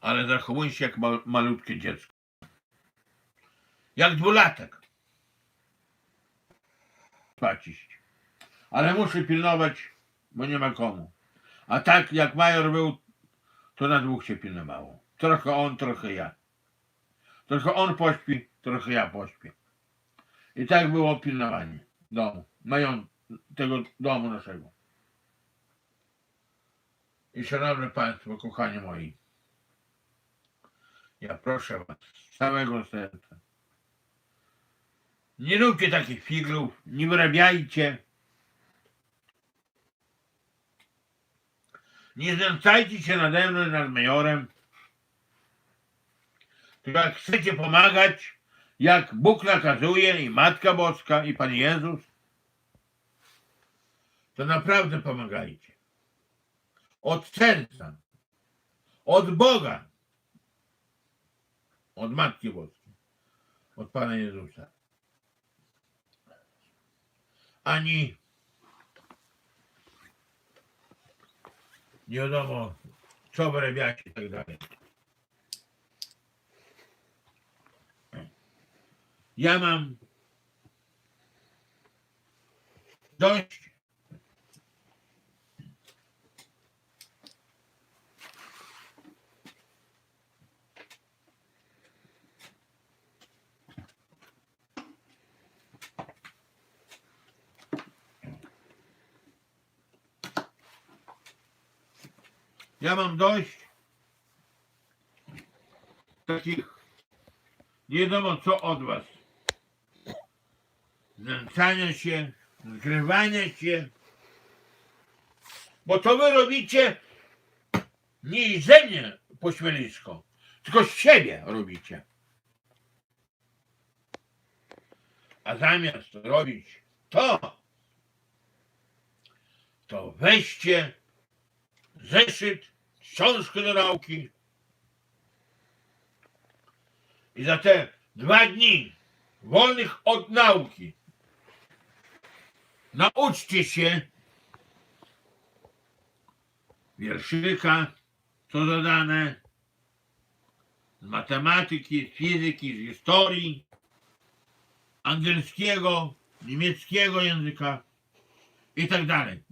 ale zachowuję się jak ma, malutkie dziecko. Jak dwulatek. Spać iść. Ale muszę pilnować, bo nie ma komu. A tak jak major był, to na dwóch się pilnowało. Trochę on, trochę ja. Trochę on pośpi, trochę ja pośpię. I tak było pilnowanie domu, mają tego domu naszego. I szanowni Państwo, kochani moi, ja proszę Was z całego serca, nie róbcie takich figlów, nie wyrabiajcie, nie znęcajcie się nade mną nad majorem, tylko jak chcecie pomagać, jak Bóg nakazuje i Matka Boska i Pan Jezus, to naprawdę pomagajcie. Od serca, od Boga, od Matki Boskiej, od Pana Jezusa. Ani nie wiadomo, co wyrabiacie i tak dalej. Ja mam dość Ja mam dość takich nie wiadomo co od was. Znęcania się, zgrywania się. Bo to wy robicie nie ze pośmielisko, tylko z siebie robicie. A zamiast robić to, to weźcie zeszyt, książkę do nauki i za te dwa dni wolnych od nauki nauczcie się wierszyka, co dodane, z matematyki, z fizyki, z historii, angielskiego, niemieckiego języka i tak dalej.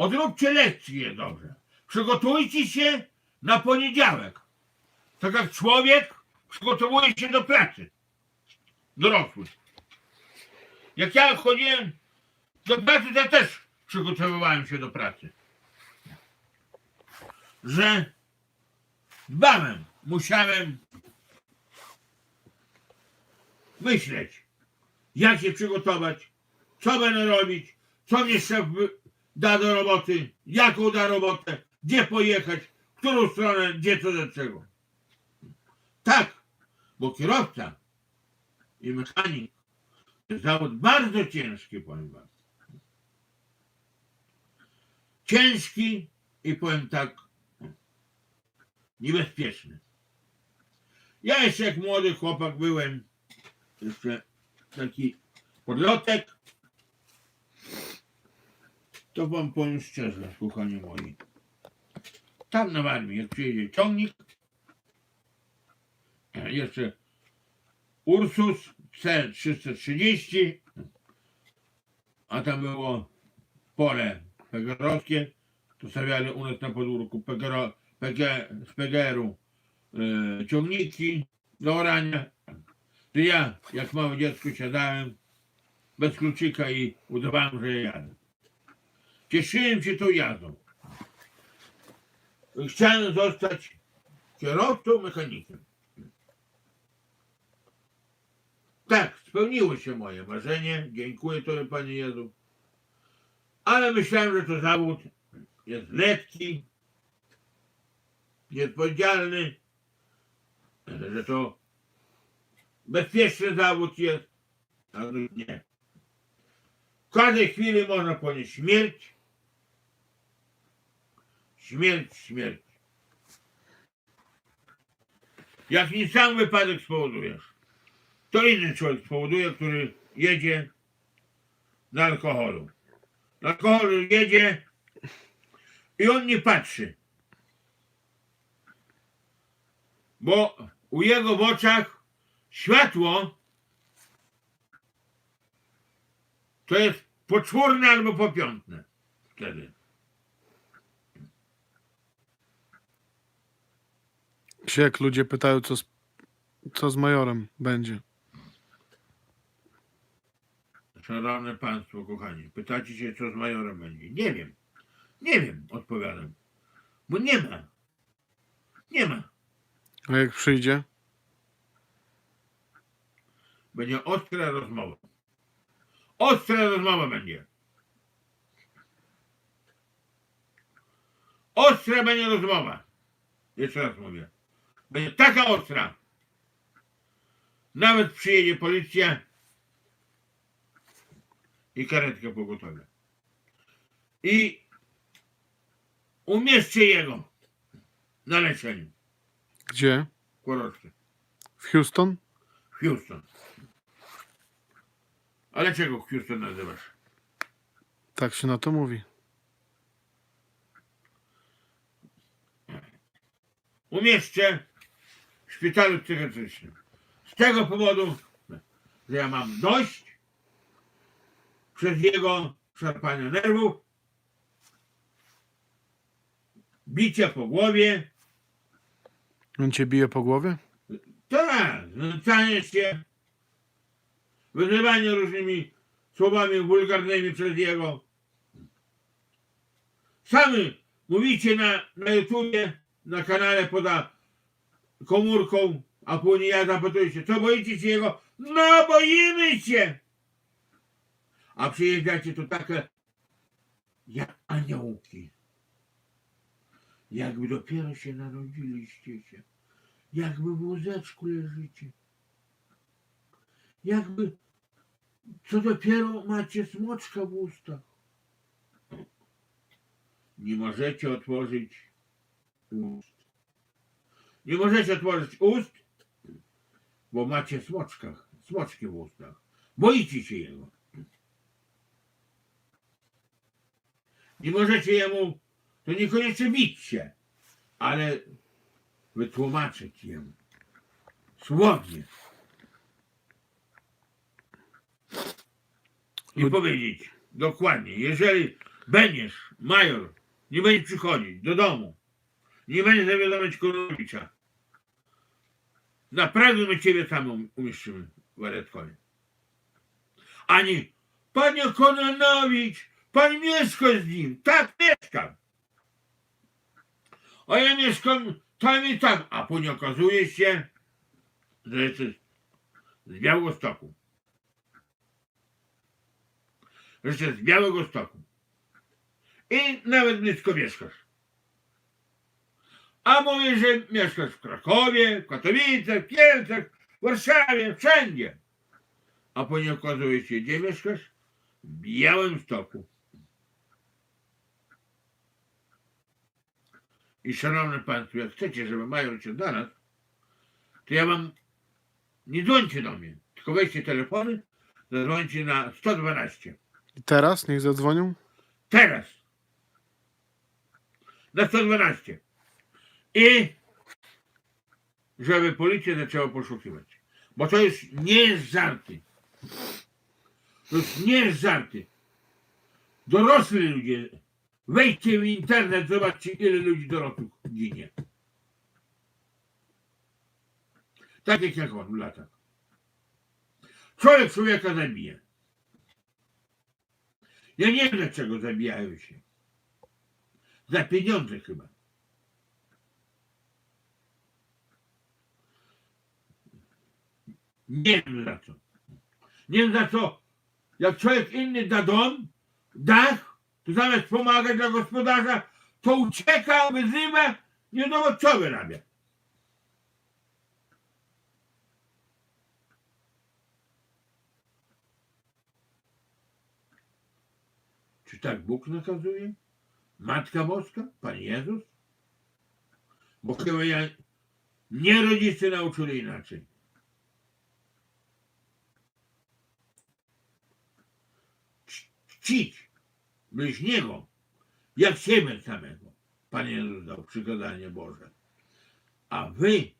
Odróbcie lekcje dobrze. Przygotujcie się na poniedziałek. Tak jak człowiek przygotowuje się do pracy. Dorosły. Jak ja chodziłem do pracy, to ja też przygotowywałem się do pracy. Że dbałem, musiałem myśleć, jak się przygotować, co będę robić, co mnie szef da do roboty, jaką da robotę, gdzie pojechać, w którą stronę, gdzie co do czego. Tak, bo kierowca i mechanik to zawód bardzo ciężki, powiem wam. Ciężki i powiem tak, niebezpieczny. Ja jeszcze jak młody chłopak byłem, jeszcze taki podlotek, to wam powiem szczerze, kochani moi. Tam na armii, jak przyjedzie ciągnik, jeszcze Ursus C330, a tam było pole pegerowskie, to stawiali u nas na podwórku pegero, pege, z e, ciągniki do orania. To ja, jak małe dziecko, siadałem bez kluczyka i udawałem, że ja jadę. Cieszyłem się tą jazdą. Chciałem zostać kierowcą, mechanikiem. Tak, spełniło się moje marzenie. Dziękuję Tobie, Panie Jezu. Ale myślałem, że to zawód jest lekki, nieodpowiedzialny, że to bezpieczny zawód jest. Ale nie. W każdej chwili można ponieść śmierć. Śmierć, śmierć. Jak nie sam wypadek spowodujesz, to inny człowiek spowoduje, który jedzie na alkoholu. Na alkoholu jedzie i on nie patrzy. Bo u jego w oczach światło to jest poczwórne albo popiątne wtedy. Się jak ludzie pytają, co z, co z majorem będzie. Szanowne Państwo, kochani, pytacie się, co z majorem będzie. Nie wiem. Nie wiem, odpowiadam. Bo nie ma. Nie ma. A jak przyjdzie? Będzie ostra rozmowa. Ostra rozmowa będzie. Ostra będzie rozmowa. Jeszcze raz mówię. Będzie taka ostra. Nawet przyjedzie policja i karetka pogotowia. I umieszczę jego na leczeniu. Gdzie? w Koroszce. W Houston? Houston. Ale czego Houston nazywasz? Tak się na to mówi. Umieszczę w szpitalu psychiatrycznym. Z tego powodu, że ja mam dość przez jego szarpania nerwów, bicia po głowie, On cię bije po głowie? tak, znęcanie się, wyzywanie różnymi słowami wulgarnymi przez jego. Sami mówicie na, na YouTubie, na kanale poda komórką, a później ja zapytuję się, co boicie się jego? No boimy się! A przyjeżdżacie tu takie jak aniołki. Jakby dopiero się narodziliście się. Jakby w wózeczku leżycie. Jakby co dopiero macie smoczka w ustach. Nie możecie otworzyć ust. Nie możecie otworzyć ust, bo macie smoczkach, smoczki w ustach. Boicie się jego. Nie możecie jemu, to niekoniecznie bić się, ale wytłumaczyć jemu. Słownie. I powiedzieć dokładnie, jeżeli będziesz, major, nie będziesz przychodzić do domu, nie będziesz zawiadomić Konowicza, naprawdę my ciebie tam um- umieszczymy w Aretkowie. Ani, panie Kononowicz, pan mieszka z nim. Tak, mieszkam. A ja mieszkam tam i tam. A później okazuje się, że jesteś z Białegostoku. Że jesteś z Białego Stoku. I nawet blisko mieszkasz. A mówię, że mieszkasz w Krakowie, w Katowicach, w Kielcach, w Warszawie, wszędzie. A później okazuje się, gdzie mieszkasz? W Białym Stoku. I szanowni Państwo, jak chcecie, żeby major się do nas, to ja wam nie dzwońcie do mnie, tylko weźcie telefony, zadzwońcie na 112. I teraz niech zadzwonią? Teraz. Na 112. I żeby policja zaczęła poszukiwać. Bo to już nie jest żarty. To już nie jest żarty. Dorosli ludzie. Wejdźcie w internet, zobaczcie ile ludzi dorosłych ginie. Tak jak on w latach. Człowiek człowieka zabija. Ja nie wiem dlaczego zabijają się. Za pieniądze chyba. Nie wiem za co. Nie wiem za co. Jak człowiek inny da dom, dach, to zamiast pomagać dla gospodarza, to ucieka, wyzywa, nie wiadomo co wyrabia. Czy tak Bóg nakazuje? Matka Boska? Pan Jezus? Bo chyba ja nie rodzice nauczyli inaczej. Czcić bliźniego jak siebie samego. Pan Jezus dał przykazanie Boże. A wy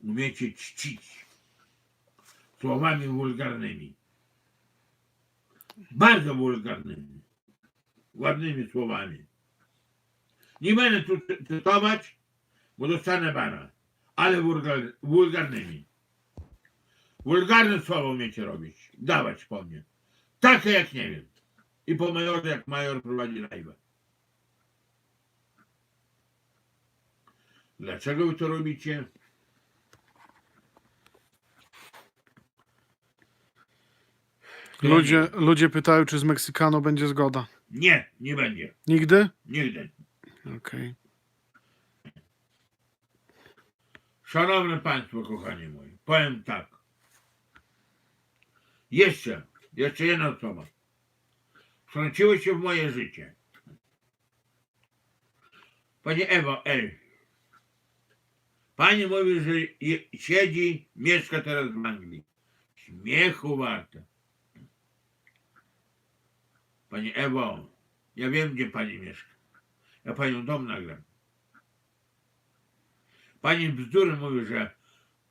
umiecie czcić słowami wulgarnymi. Bardzo wulgarnymi. Ładnymi słowami. Nie będę tu cy- cytować, bo dostanę bana. Ale wulgar, wulgarnymi. Wulgarne słowa umiecie robić. Dawać po mnie. Takie jak nie wiem. I po majorze jak major prowadzi live. Dlaczego wy to robicie? Ludzie, ludzie pytają, czy z Meksykano będzie zgoda. Nie, nie będzie. Nigdy? Nigdy. Okej. Szanowne Państwo, kochani moi, powiem tak. Jeszcze, jeszcze jedna osoba. Wtrąciło się w moje życie. Pani Ewo L. Pani mówi, że siedzi, mieszka teraz w Anglii. Śmiechu warte. Pani Ewo, ja wiem, gdzie pani mieszka. Ja panią dom nagram. Pani bzdury mówi, że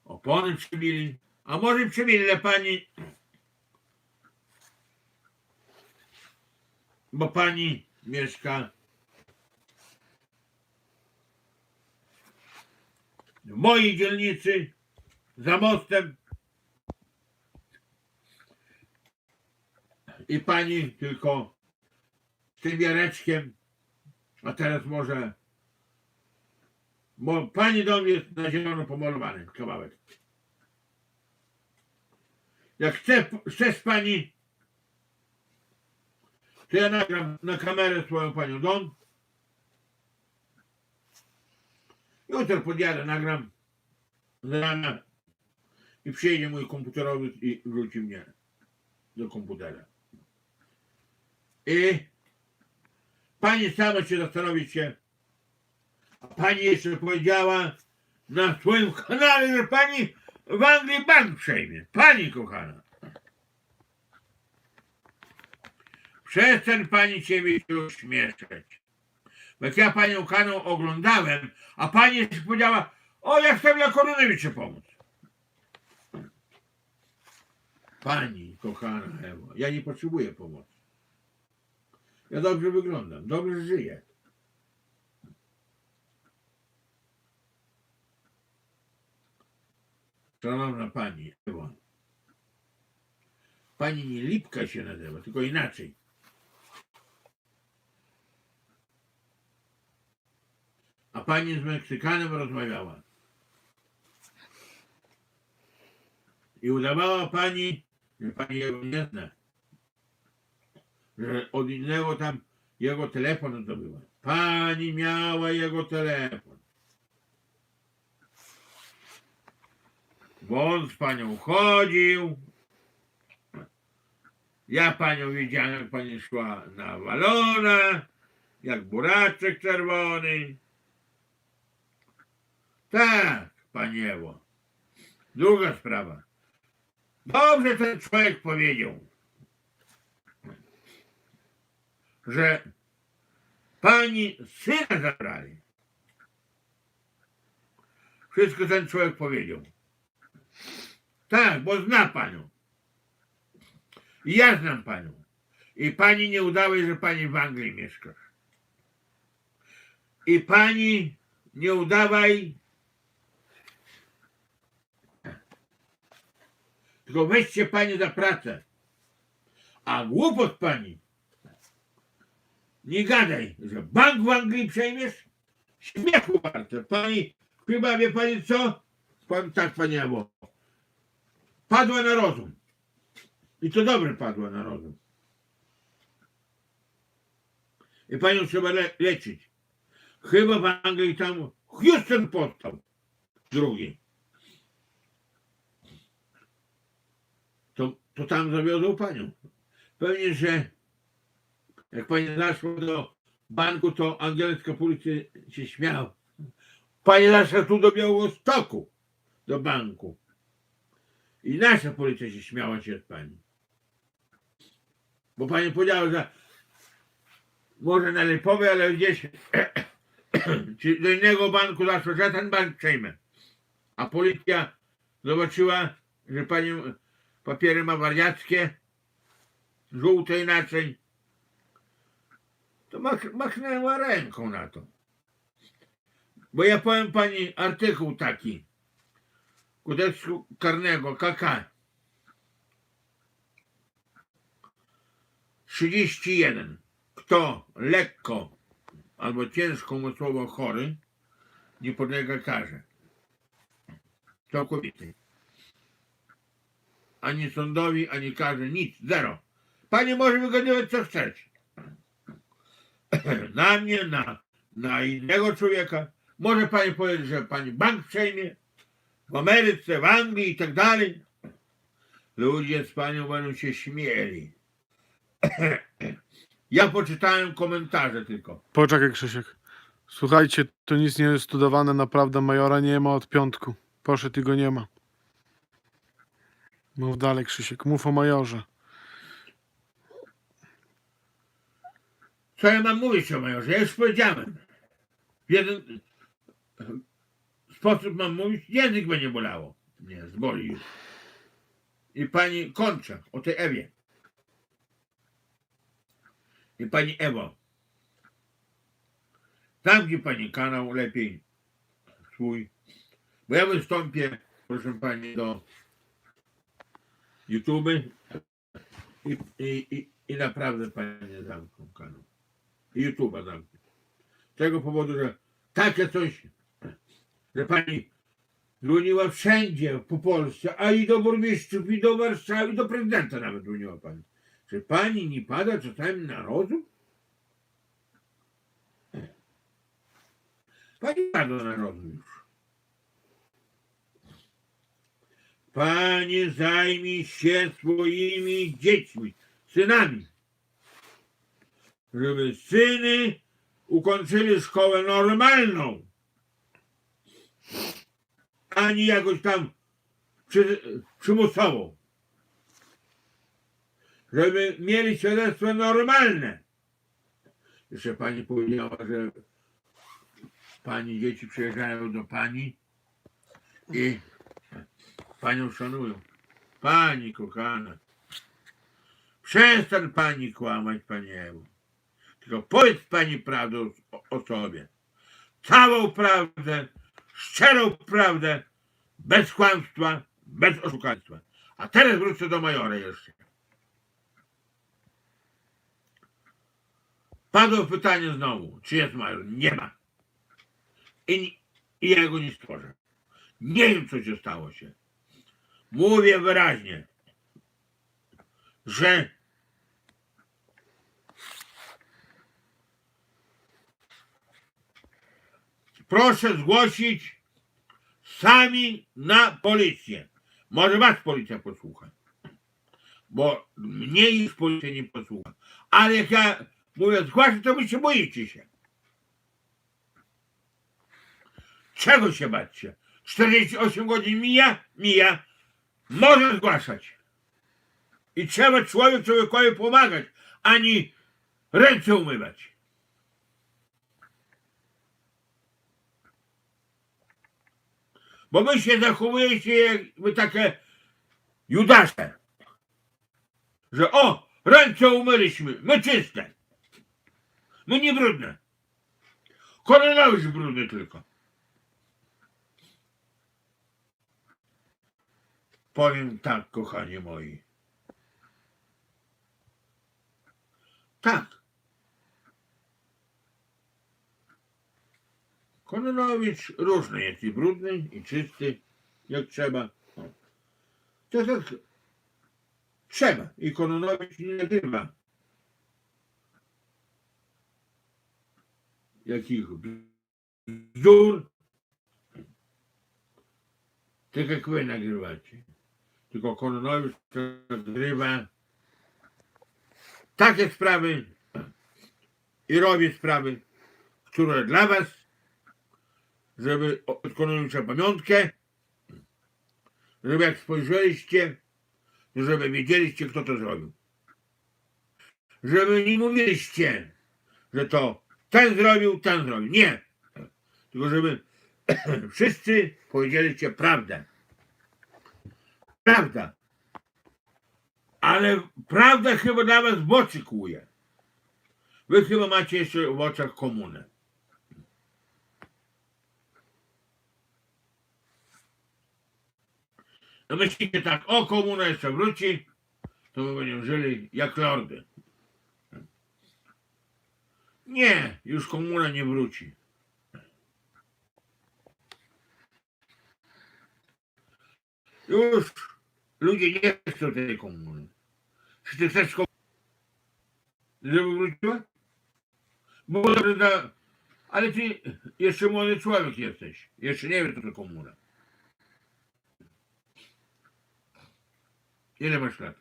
opony przybili. A może przybili, ale pani... Bo pani mieszka. W mojej dzielnicy za mostem. I pani tylko z tym wiareczkiem, a teraz może bo pani dom jest na zielono pomalowany kawałek. Jak chce, chce z pani, to ja nagram na kamerę swoją panią dom. Jutro podjadę, nagram z rana i przyjedzie mój komputerowy i wróci mnie do komputera. I pani sama się zastanowić się, a pani jeszcze powiedziała na swoim kanale, że pani w Anglii bank przejmie. Pani kochana. Przestań pani ciebie się ośmieszać. Bo Jak ja panią kanał oglądałem, a pani powiedziała, o ja chcę dla Korunowicza pomóc. Pani kochana Ewo, ja nie potrzebuję pomocy. Ja dobrze wyglądam, dobrze żyję. Szanowna Pani Ewo, Pani nie Lipka się nazywa, tylko inaczej. A Pani z Meksykanem rozmawiała. I udawała Pani, Pani jego nie zna. Że od innego tam jego telefon zdobyła. Pani miała jego telefon. Bo on z panią chodził. Ja panią widziałem, jak pani szła na walona, jak buraczek czerwony. Tak, pani Ewo. Druga sprawa. Dobrze ten człowiek powiedział, że pani syna zabrali. Wszystko ten człowiek powiedział. Tak, bo zna panią. I ja znam panią. I pani nie udałeś, że pani w Anglii mieszkasz. I pani nie udawaj, tylko weźcie pani za pracę. A głupot pani, nie gadaj, że bank w Anglii przejmiesz? Śmiechu warte. Pani, chyba wie pani co? Powiem tak, pani Ewo. Padła na rozum. I to dobrze padła na rozum. I panią trzeba le leczyć. Chyba w Anglii tam Houston powstał. Drugi. To, tam zawiozą panią. Pewnie, że jak pani zaszła do banku, to angielska policja się śmiała. Pani zaszła tu do Białostoku, do banku. I nasza policja się śmiała się z pani. Bo pani powiedziała, że może na Lipowej, ale gdzieś czy do innego banku zaszło, że ten bank przejmę. a policja zobaczyła, że pani papiery ma wariackie, żółte inaczej, to mach, machnęła ręką na to. Bo ja powiem pani artykuł taki kodeksu karnego KK 31. Kto lekko albo ciężko umysłowo chory, nie podlega karze. Całkowitej. Ani sądowi, ani karze, nic, zero. Pani może wygonywać co chcesz. Na mnie, na, na innego człowieka. Może pani powiedzieć, że pani bank przejmie w Ameryce, w Anglii i tak dalej. Ludzie z panią będą się śmieli. Ja poczytałem komentarze tylko. Poczekaj, Krzysiek. Słuchajcie, to nic nie jest studowane, naprawdę majora nie ma od piątku. Poszedł i go nie ma. Mów dalej, Krzysiek, mów o majorze. Co ja mam mówić o majorze? Ja już powiedziałem. W jeden sposób mam mówić, język będzie bolało. Nie, zboli już. I pani kończę o tej Ewie. I pani Ewo. Zamknij pani kanał lepiej swój. Bo ja wystąpię, proszę pani, do YouTube i, i, i, i naprawdę pani nie zamkną kanał. YouTube'a zamknę. Z tego powodu, że takie coś, że pani dzwoniła wszędzie po Polsce, a i do burmistrzów, i do Warszawy, i do prezydenta nawet dzwoniła pani. Czy pani nie pada czasami na rozum? Pani pada na rozum już. Pani zajmij się swoimi dziećmi, synami żeby syny ukończyli szkołę normalną, a nie jakoś tam przy, przymusową. Żeby mieli świadectwo normalne. Jeszcze pani powiedziała, że pani dzieci przyjeżdżają do pani i panią szanują. Pani kochana, przestań pani kłamać, pani Ewo. Tylko powiedz pani prawdę o, o sobie. Całą prawdę, szczerą prawdę, bez kłamstwa, bez oszukaństwa. A teraz wrócę do majora jeszcze. Padło pytanie znowu, czy jest major? Nie ma. I, I ja go nie stworzę. Nie wiem, co się stało się. Mówię wyraźnie, że proszę zgłosić sami na policję. Może was policja posłucha. Bo mnie już policja nie posłucha. Ale jak ja mówię zgłaszać, to wy się boicie się. Czego się bacie? 48 godzin mija? Mija. Może zgłaszać. I trzeba człowiek człowiekowi pomagać, ani ręce umywać. Bo wy się zachowujecie jakby takie judasze. Że o, ręce umyliśmy, my czyste. My nie brudne. Koronowicz brudny tylko. Powiem tak, kochani moi. Tak. Kononowicz różny jest i brudny, i czysty, jak trzeba. To tak trzeba. I Kononowicz nie nagrywa jakich bzdur, tak jak wy nagrywacie. Tylko Kononowicz nagrywa takie sprawy i robi sprawy, które dla was żeby od Kononowicza pamiątkę, żeby jak spojrzeliście, żeby wiedzieliście, kto to zrobił. Żeby nie mówiliście, że to ten zrobił, ten zrobił. Nie. Tylko żeby Wszyscy powiedzieliście prawdę. Prawda. Ale prawda chyba dla was w oczy kłuje. Wy chyba macie jeszcze w oczach komunę. No myślicie tak, o komuna jeszcze wróci, to my będziemy żyli jak lordy. Nie, już komuna nie wróci. Już ludzie nie chcą tej komuny. Czy ty chcesz komuny? Żeby wróciła? Da, ale ty jeszcze młody człowiek jesteś. Jeszcze nie wiesz, co to komuna. Ile masz lat?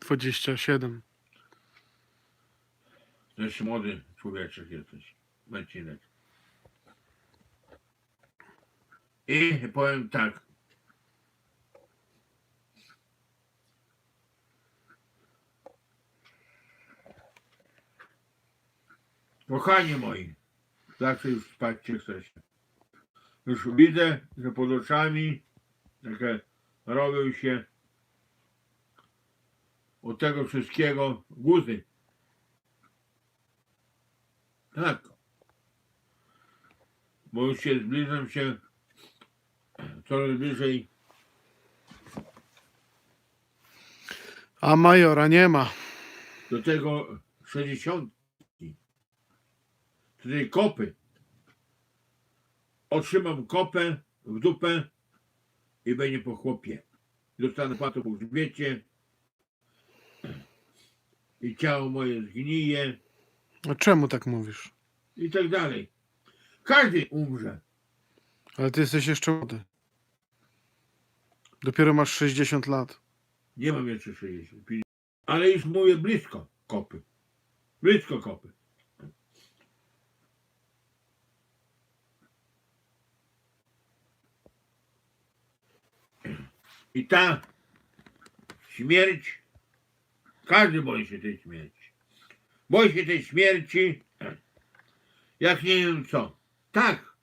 27. To jeszcze młody człowieczek jesteś. Marcinek. I powiem tak. Kochani moi, zawsze już spać się chcecie. Już widzę, że pod oczami takie robią się od tego wszystkiego guzy. Tak. Bo już się zbliżam się coraz bliżej. A majora nie ma. do tego 60. Tej kopy. Otrzymam kopę w dupę i będzie po chłopie. Dostanę płatę po grzbiecie i ciało moje zgnije A czemu tak mówisz? i tak dalej. Każdy umrze. Ale ty jesteś jeszcze młody. Dopiero masz 60 lat. Nie mam jeszcze 60. Ale już mówię blisko kopy. Blisko kopy. I ta śmierć, każdy boi się tej śmierci. Boi się tej śmierci, jak nie wiem co. Tak.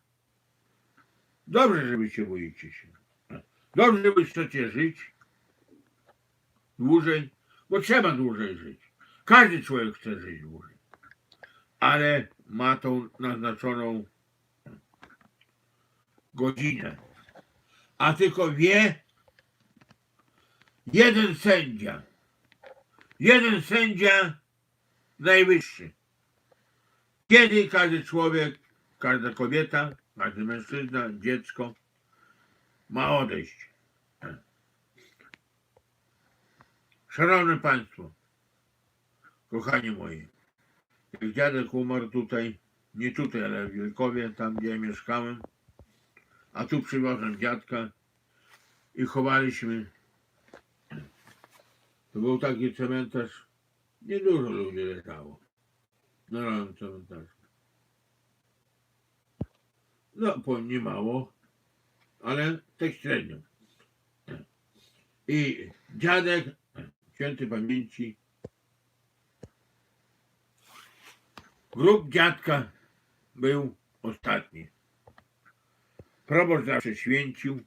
Dobrze, że wy się boicie się. Dobrze, że chcecie żyć dłużej, bo trzeba dłużej żyć. Każdy człowiek chce żyć dłużej. Ale ma tą naznaczoną godzinę. A tylko wie jeden sędzia. Jeden sędzia najwyższy. Kiedy każdy człowiek, każda kobieta, każdy mężczyzna, dziecko ma odejść. Szanowne Państwo, kochani moi, jak dziadek umarł tutaj, nie tutaj, ale w Wielkowie, tam gdzie ja mieszkałem, a tu przywiozłem dziadka i chowaliśmy. To był taki cmentarz, niedużo ludzi leżało. Na nowym cmentarzu. No, powiem nie mało, ale tak średnio. I dziadek świętej pamięci. Grób dziadka był ostatni. Proboszcz zawsze święcił,